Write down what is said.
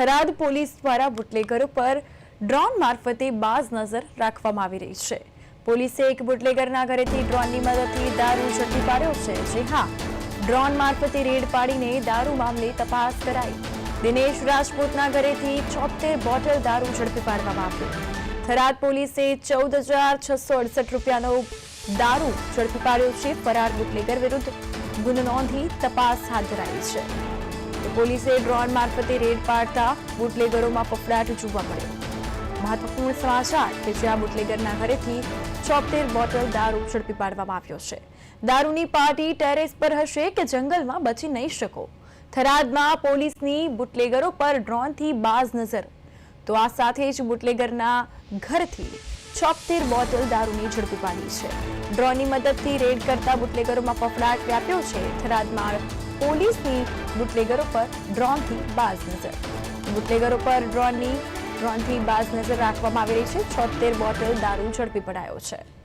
Tharad police દ્વારા બુટલેગરો પર drone મારફતે બાજ નજર રાખવામાં આવી રહી છે. પોલીસે એક બુટલેગરના ઘરેથી ડ્રોનની મદદથી દારૂ ઝડપી પાડ્યો છે. જે હા, ડ્રોન મારફતે રેડ પાડીને દારૂ મામલે તપાસ કરાઈ. દિનેશ રાજપૂતના ઘરેથી છોતેર બોટલ દારૂ ઝડપી પાડવામાં આવ્યો થરાદ પોલીસે ચૌદ હજાર છસો અડસઠ રૂપિયાનો દારૂ ઝડપી પાડ્યો છે. ફરાર બુટલેગર વિરુદ્ધ ગુનો નોંધી તપાસ હાથ ધરાઈ છે. પોલીસે ડ્રોન મારફતે રેડ પાડતા બુટલેગરોમાં ફફડાટ જોવા મળ્યો. મહત્વપૂર્ણ સમાચાર કે જ્યાં બુટલેગરના ઘરેથી ચોતેર બોટલ દારૂ ઝડપી પાડવામાં આવ્યો છે. દારૂની પાર્ટી ટેરેસ પર હશે કે જંગલમાં બચી નહીં શકો? થરાદમાં પોલીસની બુટલેગરો પર ડ્રોનથી બાજ નજર. તો આ સાથે જ બુટલેગરના ઘરથી છોતેર બોટલ દારૂની ઝડપી પાડી છે. ડ્રોનની મદદથી રેડ કરતા બુટલેગરોમાં ફફડાટ વ્યાપ્યો છે થરાદમાં પોલીસની બુટલેગરો પર ડ્રોનથી બાજ નજર. બુટલેગરો પર ડ્રોનની ડ્રોનથી બાજ નજર રાખવામાં આવી રહી છે. છોતેર બોટલ દારૂ ઝડપી પડાયો છે.